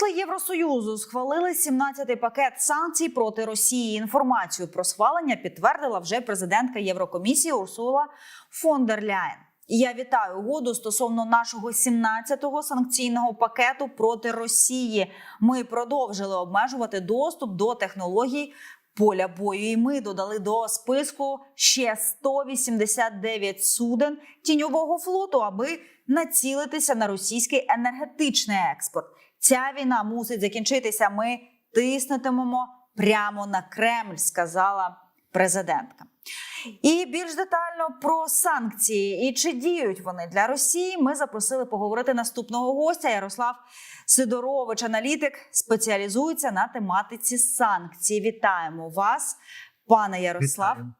Посли Євросоюзу схвалили 17-й пакет санкцій проти Росії. Інформацію про схвалення підтвердила вже президентка Єврокомісії Урсула фон дер Ляєн. Я вітаю угоду стосовно нашого 17-го санкційного пакету проти Росії. Ми продовжили обмежувати доступ до технологій поля бою. І ми додали до списку ще 189 суден тіньового флоту, аби націлитися на російський енергетичний експорт. Ця війна мусить закінчитися. Ми тиснутимемо прямо на Кремль, сказала президентка. І більш детально про санкції і чи діють вони для Росії. Ми запросили поговорити наступного гостя. Ярослав Сидорович, аналітик, спеціалізується на тематиці санкцій. Вітаємо вас, пане Ярослав. Вітаю.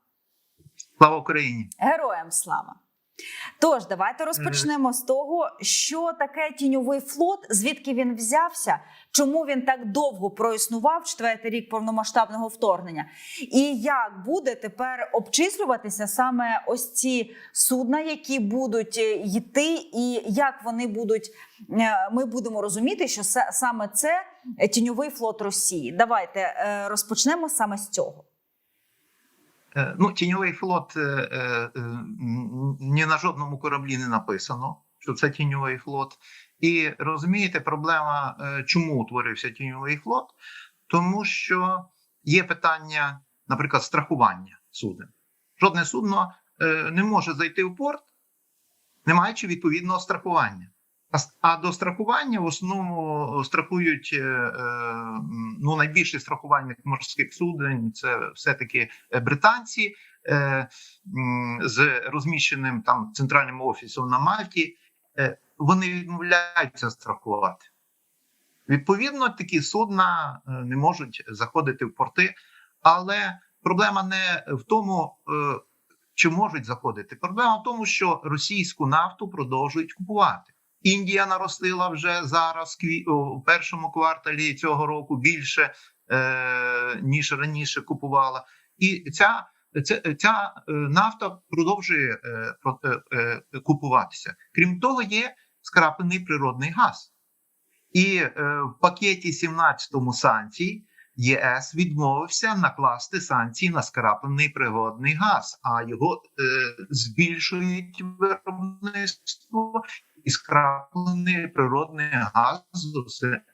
Слава Україні! Героям слава! Тож, давайте розпочнемо з того, що таке тіньовий флот, звідки він взявся, чому він так довго проіснував четвертий рік повномасштабного вторгнення, і як буде тепер обчислюватися саме ось ці судна, які будуть е, йти, і як вони будуть. е, Ми будемо розуміти, що са- саме це тіньовий флот Росії. Давайте е, розпочнемо саме з цього. Е, Ну, тіньовий флот е, е, ні на жодному кораблі не написано, що це тіньовий флот. І розумієте, проблема, чому утворився тіньовий флот? Тому що є питання, наприклад, страхування суден. Жодне судно не може зайти в порт, не маючи відповідного страхування. А до страхування в основному страхують е, е, ну, найбільший страхувальник морських суден це все-таки е, британці е, з розміщеним там центральним офісом на Мальті. Е, Вони відмовляються страхувати. Відповідно, такі судна е, не можуть заходити в порти, але проблема не в тому, е, чи можуть заходити. Проблема в тому, що російську нафту продовжують купувати. Індія наростила вже зараз у першому кварталі цього року більше е, ніж раніше купувала, і ця, ця, ця е, нафта продовжує е, е, купуватися. Крім того, є скраплений природний газ, і в пакеті 17 санкцій ЄС відмовився накласти санкції на скраплений природний газ, а його збільшують виробництво і скраплений природний газ,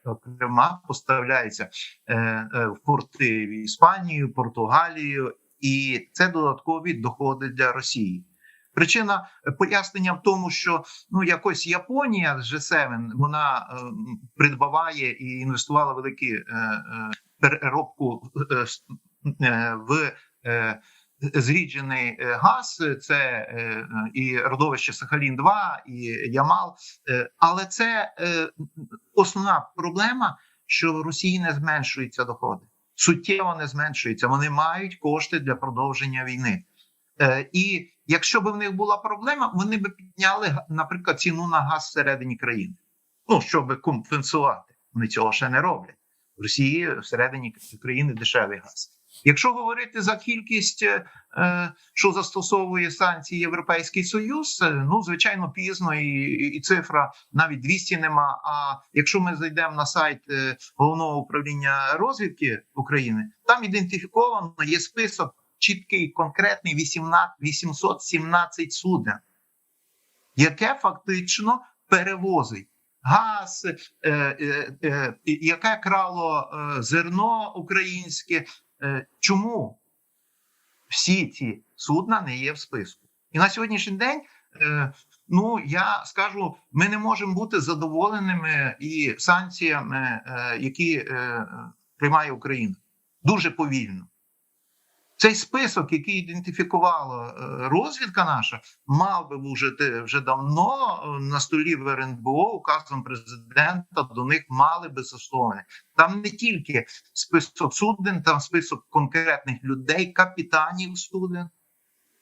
зокрема, поставляється е, е, в порти в Іспанію, Португалію, і це додаткові доходи для Росії. Причина е, пояснення в тому, що ну якось Японія з G7, вона е, придбаває і інвестувала великі е, е, переробку е, в е, зріджений е, газ, це е, е, і родовище Сахалін 2 і Ямал. Е, Але це е, основна проблема, що в Росії не зменшуються доходи. Суттєво не зменшуються. Вони мають кошти для продовження війни. Е, І якщо б в них була проблема, вони б підняли, наприклад, ціну на газ всередині країни. Ну, щоб компенсувати. Вони цього ще не роблять. В Росії всередині країни дешевий газ. Якщо говорити за кількість, е, е, що застосовує санкції Європейський Союз, е, ну звичайно пізно, і, і цифра навіть 200 нема. А якщо ми зайдемо на сайт головного управління розвідки України, там ідентифіковано є список чіткий, конкретний 18, 817 суден, яке фактично перевозить газ, яке крало зерно українське. Е, чому всі ці судна не є в списку? І на сьогоднішній день, е, ну я скажу, ми не можемо бути задоволеними і санкціями, е, які приймає Україна. Дуже повільно. Цей список, який ідентифікувала е, розвідка наша, мав би бути вже давно е, на столі в РНБО указом президента. До них мали би застосовані. Там не тільки список суден, там список конкретних людей, капітанів суден.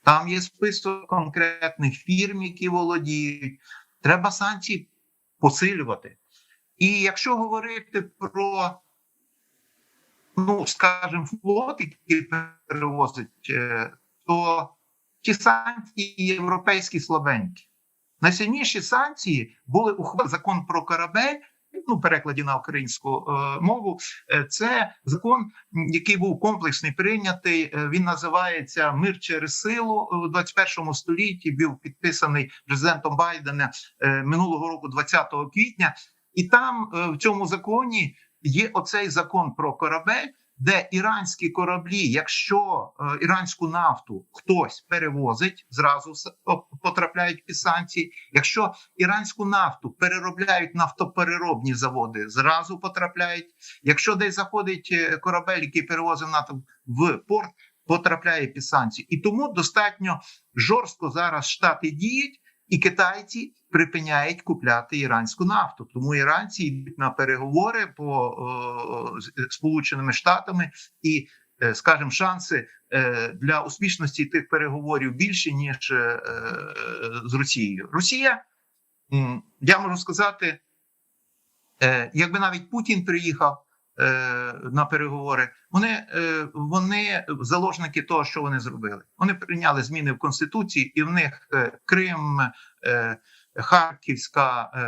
Там є список конкретних фірм, які володіють. Треба санкції посилювати. І якщо говорити про ну, скажімо, флот, який перевозить, е, то ті санкції європейські слабенькі. Найсильніші санкції були ухвалені закон про корабель ну перекладі на українську е, мову. Е, Це закон, який був комплексний, прийнятий. Е, Він називається Мир через силу у 21 столітті. Був підписаний президентом Байдена е, минулого року, 20 квітня. І там е, в цьому законі є оцей закон про корабель, де іранські кораблі, якщо е, іранську нафту хтось перевозить, зразу потрапляють під санкції. Якщо іранську нафту переробляють нафтопереробні заводи, зразу потрапляють. Якщо десь заходить е, корабель, який перевозив нафту в порт, потрапляє під санкції. І тому достатньо жорстко зараз штати діють, і китайці припиняють купляти іранську нафту. Тому іранці йдуть на переговори по з е, сполученими штатами і. е, Скажімо, шанси е, для успішності тих переговорів більші ніж з Росією. Росія, я можу сказати, якби навіть Путін приїхав на переговори, вони, е, вони заложники того, що вони зробили. Вони прийняли зміни в конституції, і в них е, Крим, е, Харківська, е,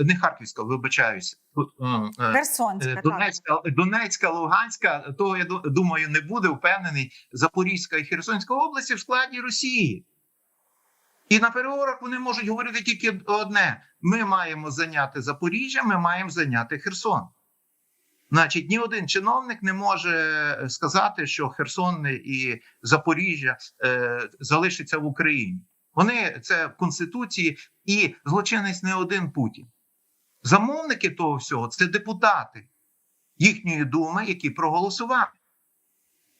е, не Харківська, вибачаюся. е, е, Херсонська, Е. Донецька, Донецька, Луганська, того я думаю, не буде впевнений. Запорізька і Херсонська області в складі Росії. І на переговорах вони можуть говорити тільки одне: ми маємо зайняти Запоріжжя, ми маємо зайняти Херсон. Значить, ні один чиновник не може сказати, що Херсон і Запоріжжя е, залишиться в Україні. Вони це в Конституції, і злочинець не один Путін. Замовники того всього це депутати їхньої думи, які проголосували.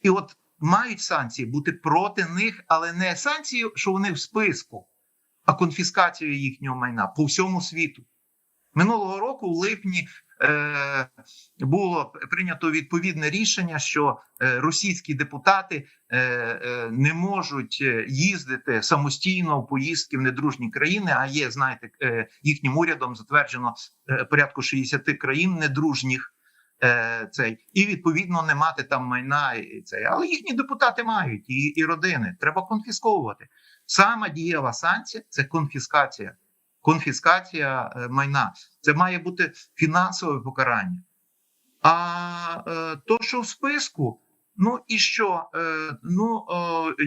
І от мають санкції бути проти них, але не санкції, що вони в списку, а конфіскацію їхнього майна по всьому світу. Минулого року, в липні, е, було прийнято відповідне рішення, що е, російські депутати е, е, не можуть е, їздити самостійно в поїздки в недружні країни. А є, знаєте, е, їхнім урядом затверджено е, порядку 60 країн недружніх. Е, цей і відповідно не мати там майна цей, але їхні депутати мають і, і родини. Треба конфісковувати. Сама дієва санкція це конфіскація. Конфіскація е, майна. Це має бути фінансове покарання. А е, то, що в списку, ну і що? Е, ну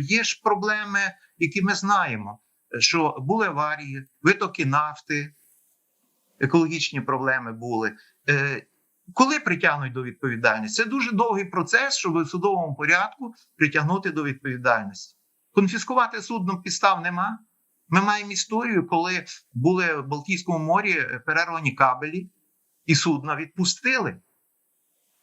є ж проблеми, які ми знаємо, що були аварії, витоки нафти, екологічні проблеми були. Коли притягнуть до відповідальності? Це дуже довгий процес, щоб в судовому порядку притягнути до відповідальності. Конфіскувати судно підстав нема. Ми маємо історію, коли були в Балтійському морі перервані кабелі, і судна відпустили.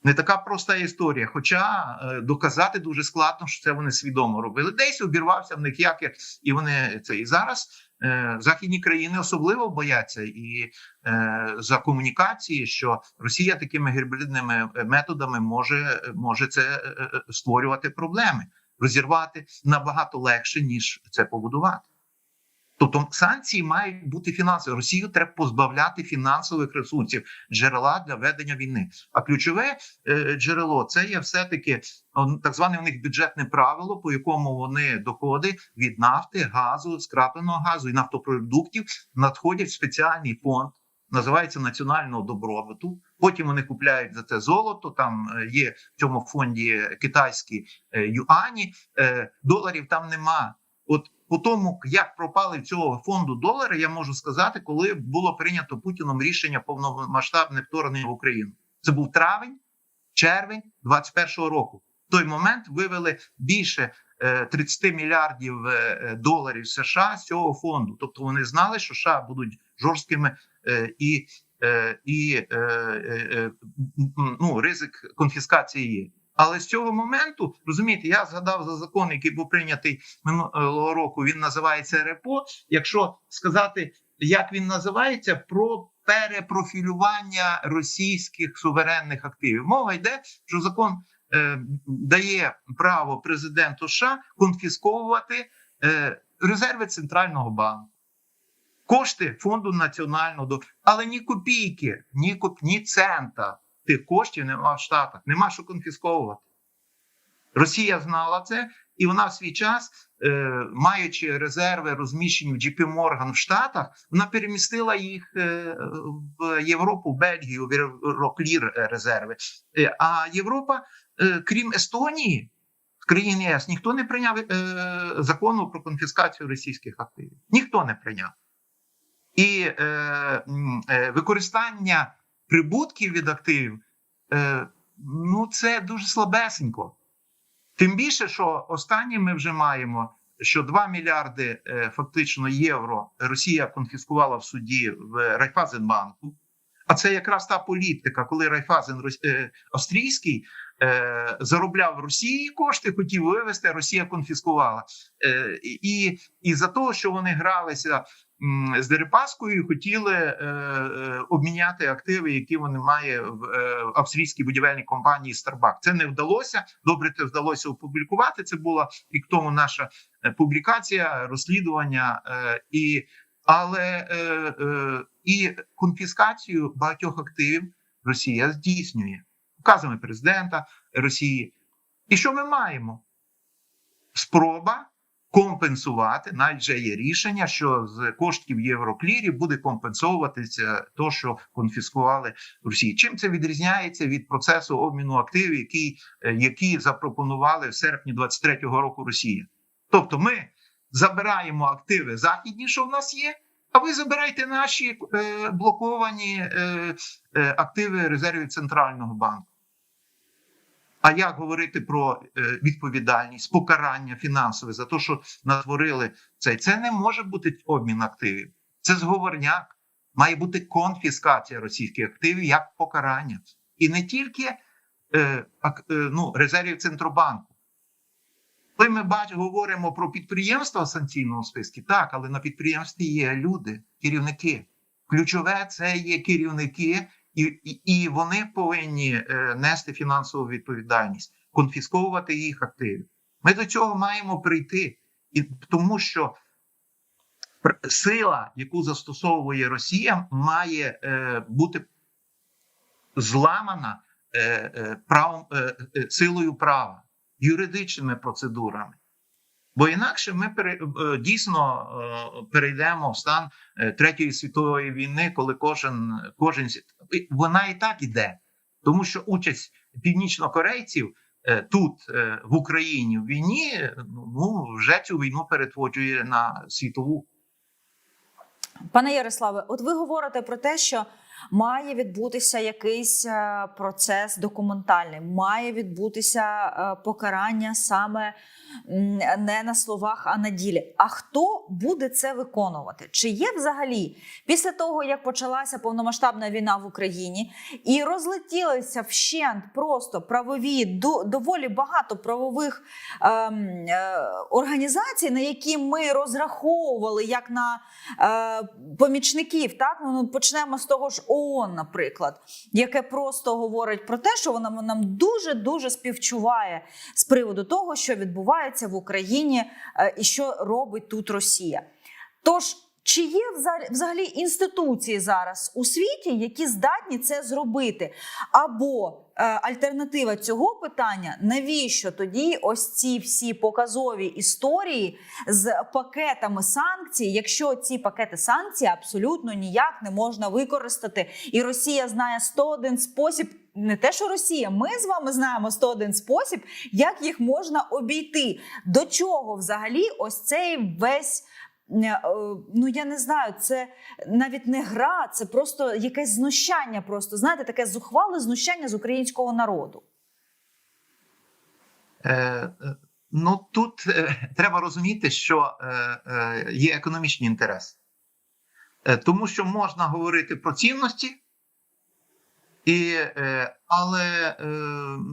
Не така проста історія. Хоча е, доказати дуже складно, що це вони свідомо робили. Десь обірвався в них якір, і вони це. І зараз е, західні країни особливо бояться і е, за комунікації, що Росія такими гібридними е, методами може, може це е, е, створювати проблеми, розірвати набагато легше, ніж це побудувати. Тобто санкції мають бути фінансові. Росію треба позбавляти фінансових ресурсів, джерела для ведення війни. А ключове е, джерело це є все-таки так зване у них бюджетне правило, по якому вони доходи від нафти, газу, скрапленого газу і нафтопродуктів надходять в спеціальний фонд. Називається національного добробуту. Потім вони купляють за це золото. Там е, є в цьому фонді китайські е, юані. Е, доларів там нема. От по тому, як пропали цього фонду долари, я можу сказати, коли було прийнято Путіном рішення повномасштабне вторгнення в Україну. Це був травень, червень 21-го року. В той момент вивели більше е, 30 мільярдів е, е, доларів США з цього фонду. Тобто вони знали, що США будуть жорсткими е, і, е, і е, е, е, ну, ризик конфіскації є. Але з цього моменту розумієте, я згадав за закон, який був прийнятий минулого року. Він називається РЕПО. Якщо сказати, як він називається, про перепрофілювання російських суверенних активів. Мова йде, що закон е, дає право президенту США конфісковувати е, резерви центрального банку. Кошти фонду національного але ні копійки, ні коп, ні цента тих коштів нема в Штатах, нема що конфісковувати. Росія знала це, і вона в свій час е, маючи резерви, розміщені в JP Morgan в Штатах, вона перемістила їх е, в Європу, в Бельгію, в Євроклір е, резерви. Е, А Європа, е, крім Естонії, країн ЄС, ніхто не прийняв е, закону про конфіскацію російських активів. Ніхто не прийняв. І е, е, використання прибутків від активів, е, ну це дуже слабесенько. Тим більше, що останнє ми вже маємо, що 2 мільярди е, фактично євро Росія конфіскувала в суді в Райфазенбанку. А це якраз та політика, коли Райфазен е, Австрійський е, заробляв в Росії кошти, хотів вивезти, Росія конфіскувала. Е, і, і за того, що вони гралися з Дерипаскою, хотіли е, е, обміняти активи, які вони мають в е, австрійській будівельній компанії Starbucks. Це не вдалося. Добре, це вдалося опублікувати. Це була рік тому наша е, публікація, розслідування е, і. Але е, е, і конфіскацію багатьох активів Росія здійснює указами президента Росії. І що ми маємо? Спроба компенсувати, навіть вже є рішення, що з коштів Євроклірі буде компенсовуватися то, що конфіскували в Росії. Чим це відрізняється від процесу обміну активів, який, е, які запропонували в серпні 23-го року Росія? Тобто, ми забираємо активи західні, що в нас є. А ви забирайте наші е, блоковані е, е, активи резервів центрального банку. А як говорити про е, відповідальність, покарання фінансове за те, що натворили це? Це не може бути обмін активів. Це зговорняк. Має бути конфіскація російських активів як покарання. І не тільки е, е, ну, резервів Центробанку. Коли ми бачимо, говоримо про підприємства в санкційному списку, так, але на підприємстві є люди, керівники. Ключове це є керівники, і, і, вони повинні е, нести фінансову відповідальність, конфісковувати їх активи. Ми до цього маємо прийти, і тому що сила, яку застосовує Росія, має е, бути зламана е, е, правом, е, е, силою права, юридичними процедурами. Бо інакше ми е, дійсно е, перейдемо в стан е, Третьої світової війни, коли кожен кожен вона і так іде, тому що участь північнокорейців тут в Україні в війні ну вже цю війну перетворює на світову. Пане Ярославе, от ви говорите про те, що має відбутися якийсь е, процес документальний, має відбутися е, покарання саме не на словах, а на ділі. А хто буде це виконувати? Чи є взагалі після того, як почалася повномасштабна війна в Україні і розлетілися вщент просто правові доволі багато правових ем, е, організацій, на які ми розраховували як на е, помічників. Так ну почнемо з того ж ООН, наприклад, яке просто говорить про те, що вона нам дуже дуже співчуває з приводу того, що відбувається в Україні е, і що робить тут Росія. Тож. Чи є взагалі- інституції зараз у світі, які здатні це зробити? Або е, альтернатива цього питання, навіщо тоді ось ці всі показові історії з пакетами санкцій, якщо ці пакети санкцій абсолютно ніяк не можна використати, і Росія знає 101 спосіб. Не те, що Росія, ми з вами знаємо 101 спосіб, як їх можна обійти. До чого взагалі ось цей весь. Е, Ну я не знаю, це навіть не гра, це просто якесь знущання. Просто знаєте, таке зухвале знущання з українського народу. Е, е, ну тут е, треба розуміти, що е, е, є економічний інтерес, е, тому що можна говорити про цінності, і, е, але е,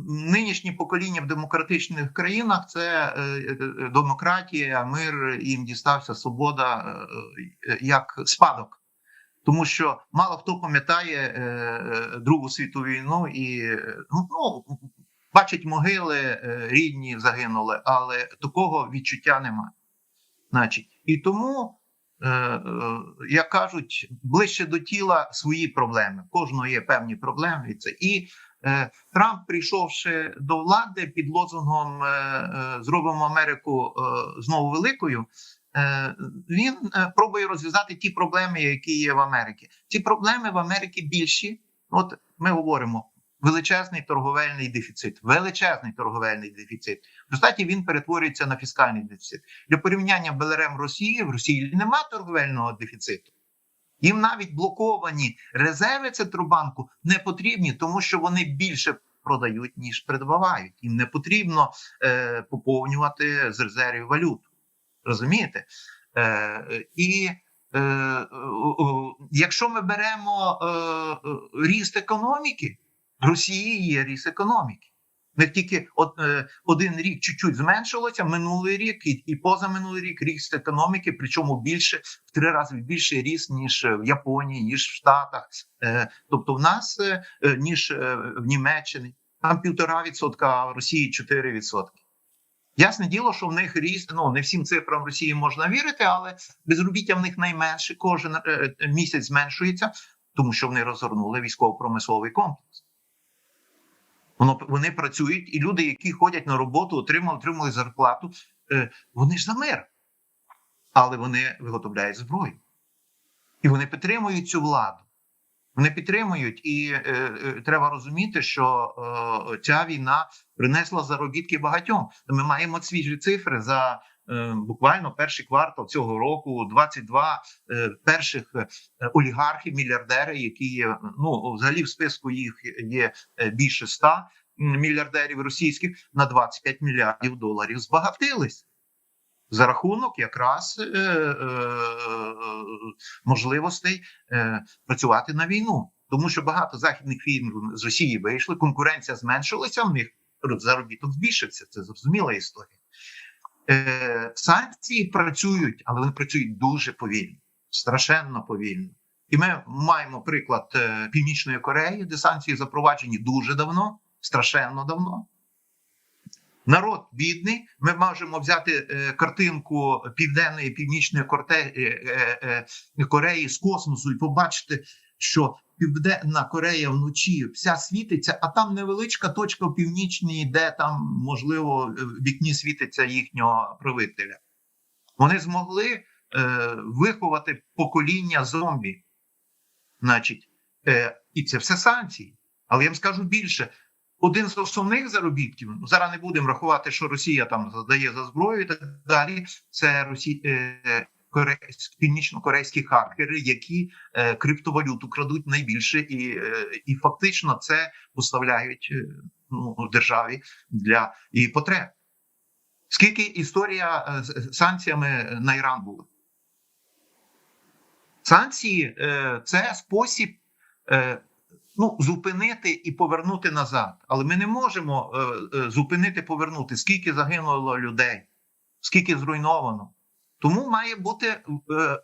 нинішні покоління в демократичних країнах це е, демократія, мир, їм дістався свобода як спадок. Тому що мало хто пам'ятає Другу світову війну і е, ну, бачить могили, рідні загинули, але такого відчуття немає. Значить, і тому як кажуть, ближче до тіла свої проблеми. Кожного є певні проблеми. Це і е, Трамп, прийшовши до влади під лозунгом е, е, Зробимо Америку е, знову великою. е, Він е, пробує розв'язати ті проблеми, які є в Америці. Ці проблеми в Америці більші. От ми говоримо величезний торговельний дефіцит, величезний торговельний дефіцит. В результаті він перетворюється на фіскальний дефіцит. Для порівняння БЛРМ Росії в Росії немає торговельного дефіциту. Їм навіть блоковані резерви Центробанку не потрібні, тому що вони більше продають, ніж придбавають. Їм не потрібно е, поповнювати з резервів валюту. Розумієте? Е, е, і е, о, якщо ми беремо е, е, ріст економіки, Росії є ріст економіки. Не тільки от, е, один рік чуть-чуть зменшилося, минулий рік і, і позаминулий рік ріст економіки, причому більше в три рази більший ріст, ніж в Японії, ніж в Штатах. Е, тобто в нас е, ніж в Німеччині. Там півтора відсотка, а в Росії 4 відсотки. Ясне діло, що в них ріст, ну не всім цифрам Росії можна вірити, але безробіття в них найменше, кожен місяць зменшується, тому що вони розгорнули військово-промисловий комплекс. Воно вони працюють, і люди, які ходять на роботу, отримали, отримали зарплату, е, вони ж за мир. Але вони виготовляють зброю. І вони підтримують цю владу. Вони підтримують, і е, е, треба розуміти, що е, ця війна принесла заробітки багатьом. Ми маємо свіжі цифри за буквально перший квартал цього року. 22 е, перших е, олігархів, мільярдери, які є ну взагалі в списку їх є е, більше 100 мільярдерів російських на 25 мільярдів доларів збагатились. За рахунок якраз е, е, можливостей е, працювати на війну, тому що багато західних фірм з Росії вийшли, конкуренція зменшилася, в них заробіток збільшився. Це зрозуміла історія. Е, санкції працюють, але вони працюють дуже повільно, страшенно повільно. І ми маємо приклад е, Північної Кореї, де санкції запроваджені дуже давно, страшенно давно. Народ бідний. Ми можемо взяти е, картинку Південної і Північної Корте, е, е, е, Кореї з космосу і побачити, що Південна Корея вночі вся світиться, а там невеличка точка в північній, де там, можливо, в вікні світиться їхнього правителя. Вони змогли е, виховати покоління зомбі. Значить, е, і це все санкції. Але я вам скажу більше: один з основних заробітків, ну зараз не будемо рахувати, що Росія там задає за зброю і так далі. Це Росі... е. Північно-корейські хакери, які е, криптовалюту крадуть найбільше, і, е, і фактично це поставляють е, ну, державі для її потреб. Скільки історія е, з санкціями на Іран була? Санкції е, це спосіб е, ну, зупинити і повернути назад. Але ми не можемо е, е, зупинити, повернути, скільки загинуло людей, скільки зруйновано. Тому має бути е,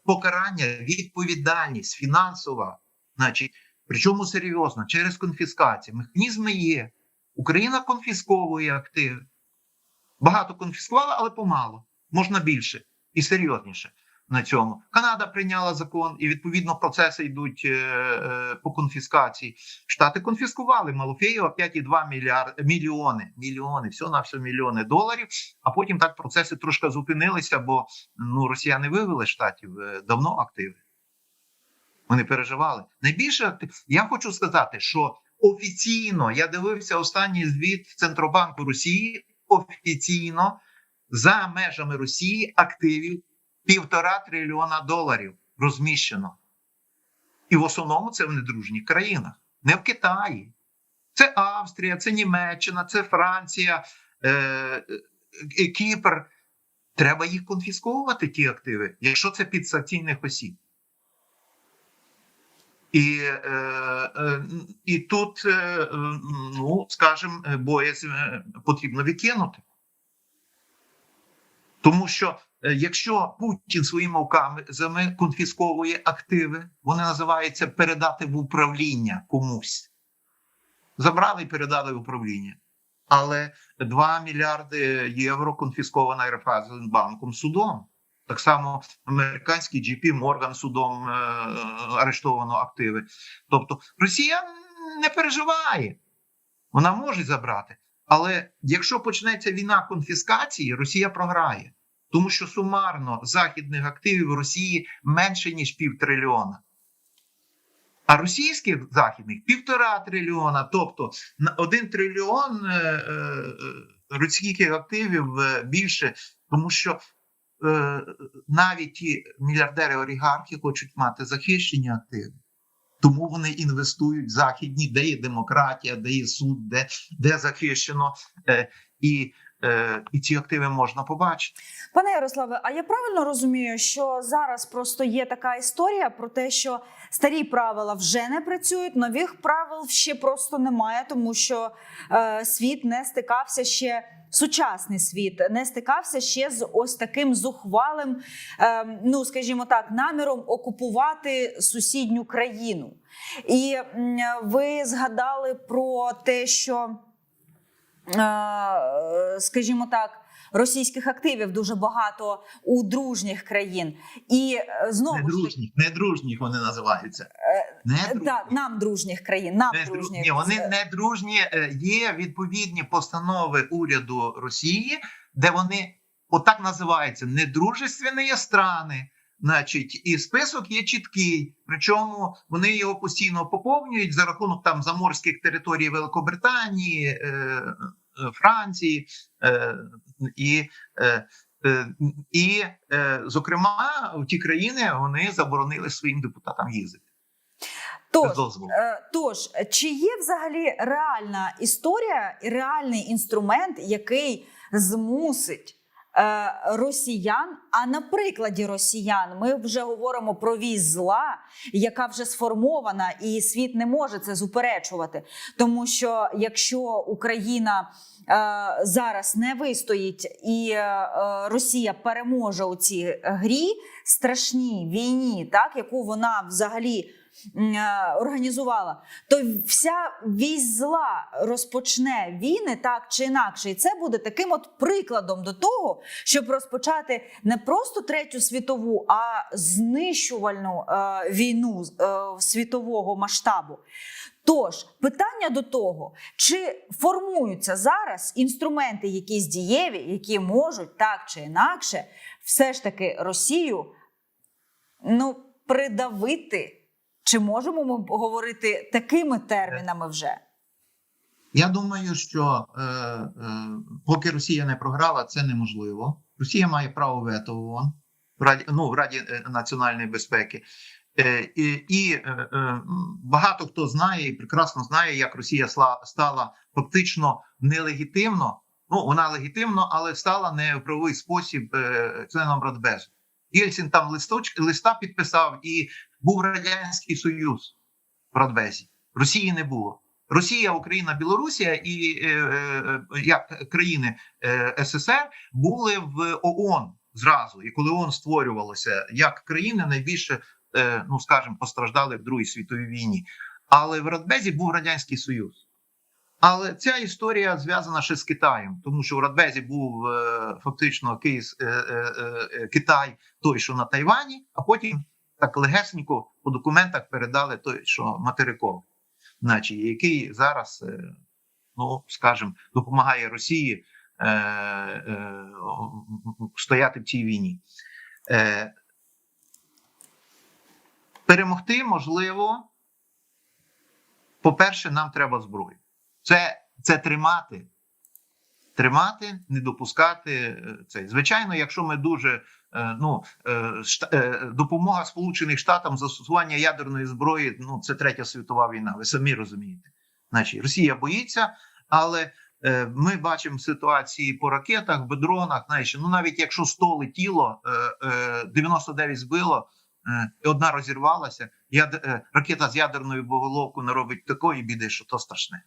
покарання, відповідальність фінансова, значить, причому серйозно, через конфіскацію. Механізми є. Україна конфісковує активи. Багато конфіскувала, але помало. Можна більше і серйозніше на цьому. Канада прийняла закон, і відповідно процеси йдуть е, е, по конфіскації. Штати конфіскували Малофеєва 5,2 мільярд мільйони. Мільйони, все на все мільйони доларів. А потім так процеси трошки зупинилися, бо ну росіяни вивели штатів е, давно активи. Вони переживали. Найбільше. Я хочу сказати, що офіційно я дивився останній звіт Центробанку Росії. Офіційно за межами Росії активів півтора трильйона доларів розміщено. І в основному це в недружніх країнах, не в Китаї. Це Австрія, це Німеччина, це Франція, е, е, Кіпр. Треба їх конфісковувати, ті активи, якщо це під санкційних осіб. І е, е, і тут, е, ну, скажімо, боязь потрібно відкинути. Тому що е, якщо Путін своїми указами конфісковує активи, вони називаються передати в управління комусь. Забрали і передали в управління. Але 2 мільярди євро конфіскована Райфайзенбанком судом. Так само американський JP Morgan судом е, арештовано активи. Тобто Росія не переживає, вона може забрати. Але якщо почнеться війна конфіскації, Росія програє, тому що сумарно західних активів Росії менше ніж півтрильйона. А російських західних півтора трильйона, тобто на один трильйон е, е, російських активів е, більше, тому що е, навіть ті мільярдери олігархи хочуть мати захищені активи. Тому вони інвестують в західні, де є демократія, де є суд, де, де захищено, е, і, і ці активи можна побачити. Пане Ярославе, а я правильно розумію, що зараз просто є така історія про те, що старі правила вже не працюють, нових правил ще просто немає, тому що е, світ не стикався ще. Сучасний світ не стикався ще з ось таким зухвалим, е, ну скажімо так, наміром окупувати сусідню країну. І ви згадали про те, що, е, скажімо так, російських активів дуже багато у дружніх країн. І е, знову Недружніх, недружніх вони називаються. Е, так, нам дружніх країн, нам Не дру- дружніх. Ні, вони Е, не дружні. Е, Є відповідні постанови уряду Росії, де вони отак називаються недружественні страни. Значить, і список є чіткий. Причому вони його постійно поповнюють за рахунок там заморських територій Великобританії, е, е, Франції е, і. Е, е, і, е, зокрема, в ті країни вони заборонили своїм депутатам їздити Тож. Тож, чи є взагалі реальна історія і реальний інструмент, який змусить росіян? А на прикладі росіян ми вже говоримо про вісь зла, яка вже сформована, і світ не може це зуперечувати. Тому що якщо Україна е, зараз не вистоїть і е, е, Росія переможе у цій грі страшній війні, так яку вона взагалі е, організувала, то вся вісь зла розпочне війни так чи інакше, і це буде таким от прикладом до того, щоб розпочати не просто третю світову, а знищувальну е, війну е, світового масштабу. Тож питання до того, чи формуються зараз інструменти, якісь дієві, які можуть так чи інакше, все ж таки Росію ну, придавити. Чи можемо ми говорити такими термінами вже? Я думаю, що е, е, поки Росія не програла, це неможливо. Росія має право вето в ООН, в Раді, ну, в Раді е, національної безпеки. Е, і і е, е, багато хто знає і прекрасно знає, як Росія стала фактично нелегітимно. Ну, вона легітимно, але стала не в правовий спосіб е, членом Радбезу. Єльцин там листоч, листа підписав, і був Радянський Союз в Радбезі. Росії не було. Росія, Україна, Білорусія і е, е, як країни е, СССР були в ООН зразу. І коли ООН створювалося, як країни найбільше, е, ну скажімо, постраждали в Другій світовій війні. Але в Радбезі був Радянський Союз. Але ця історія зв'язана ще з Китаєм, тому що в Радбезі був е, фактично Київ, е, е, Китай, той, що на Тайвані, а потім так легесенько по документах передали той, що материковий, значить, який зараз, ну скажімо, допомагає Росії стояти в цій війні. Перемогти можливо. По-перше, нам треба зброю. Це, це тримати. Тримати, не допускати е, цей. Звичайно, якщо ми дуже е, ну е, допомога Сполучених Штатам застосування ядерної зброї, ну це третя світова війна. Ви самі розумієте. Значить, Росія боїться, але ми бачимо ситуації по ракетах, бедронах. Знаєш, ну навіть якщо 100 летіло, е, е, 99 збило, одна розірвалася. Ракета з ядерною боголовкою не робить такої біди, що то страшне.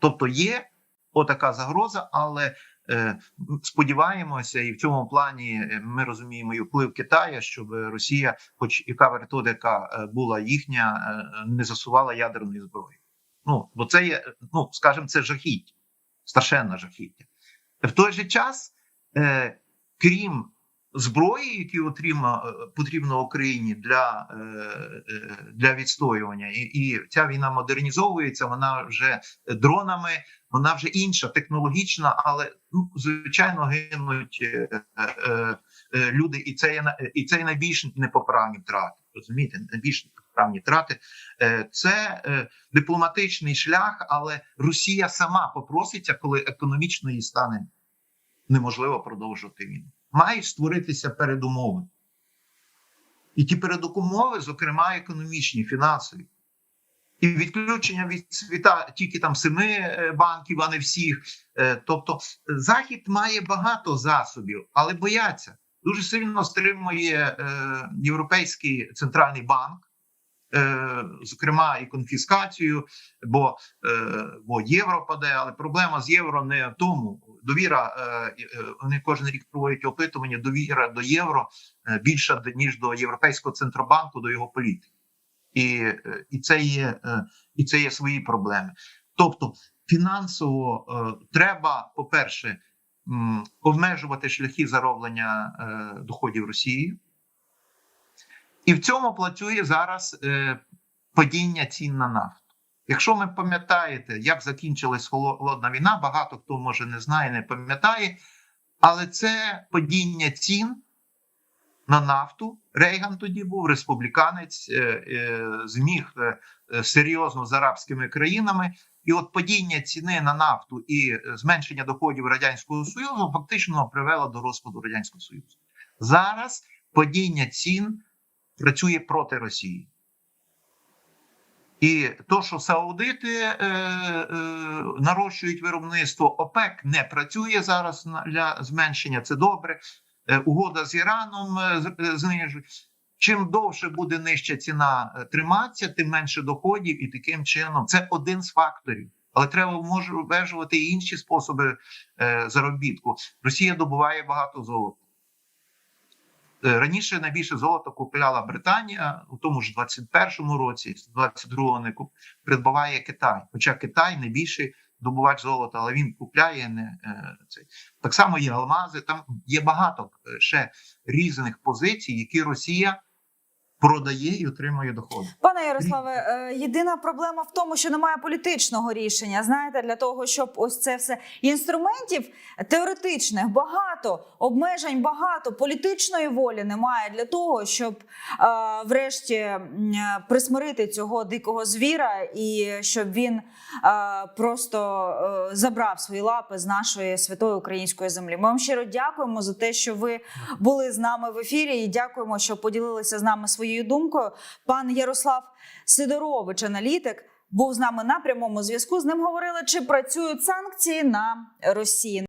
Тобто є отака загроза, але е, сподіваємося, і в цьому плані е, ми розуміємо і вплив Китаю, щоб Росія, хоч яка методика е, була їхня, е, не засувала ядерної зброї. Ну бо це є, ну скажімо, це жахіття, страшенне жахіття. В той же час, е, крім зброї, які отрима, потрібно Україні для, е, е, для відстоювання, і, і ця війна модернізовується. Вона вже дронами, вона вже інша, технологічна, але ну, звичайно гинуть е, е, е, люди, і це є і це є найбільш непоправні втрати. Розумієте, найбільш непоправні втрати. Е, Це е, дипломатичний шлях, але Росія сама попроситься, коли економічно їй стане неможливо продовжувати війну. Мають створитися передумови. І ті передумови, зокрема, економічні, фінансові. І відключення від світа тільки там семи е, банків, а не всіх. Е, Тобто, Захід має багато засобів, але бояться. Дуже сильно стримує е, Європейський центральний банк, е, зокрема і конфіскацію, бо, бо євро паде, але проблема з євро не в тому. Довіра, е, е, вони кожен рік проводять опитування, довіра до євро е, більша ніж до Європейського центробанку, до його політики. І, і, це є, і це є свої проблеми. Тобто, фінансово треба, по-перше, обмежувати шляхи зароблення доходів Росії. І в цьому працює зараз падіння цін на нафту. Якщо ви пам'ятаєте, як закінчилась холодна війна, багато хто може не знає, не пам'ятає, але це падіння цін на нафту. Рейган тоді був республіканець, е, е, зміг е, серйозно з арабськими країнами. І от падіння ціни на нафту і зменшення доходів Радянського Союзу фактично привело до розпаду Радянського Союзу. Зараз падіння цін працює проти Росії. І то, що саудити е, е, нарощують виробництво, ОПЕК не працює зараз для зменшення. Це добре. Е, угода з Іраном е, е, знижує. Чим довше буде нижча ціна е, триматися, тим менше доходів, і таким чином це один з факторів. Але треба може обмежувати і інші способи е, заробітку. Росія добуває багато золота. Е, Раніше найбільше золото купляла Британія у тому ж 21-му році, 22-го не куп... придбаває Китай. Хоча Китай найбільший добувач золота, але він купляє не е, цей. Так само є алмази. Там є багато е, ще різних позицій, які Росія продає і отримує доходи. Пане Ярославе, е, єдина проблема в тому, що немає політичного рішення. Знаєте, для того, щоб ось це все інструментів теоретичних багато, обмежень багато, політичної волі немає для того, щоб е, врешті е, присмирити цього дикого звіра, і щоб він е, просто е, забрав свої лапи з нашої святої української землі. Ми вам щиро дякуємо за те, що ви були з нами в ефірі, і дякуємо, що поділилися з нами своєю думкою. Пан Ярослав Сидорович, аналітик, був з нами на прямому зв'язку. З ним говорили, чи працюють санкції на Росії.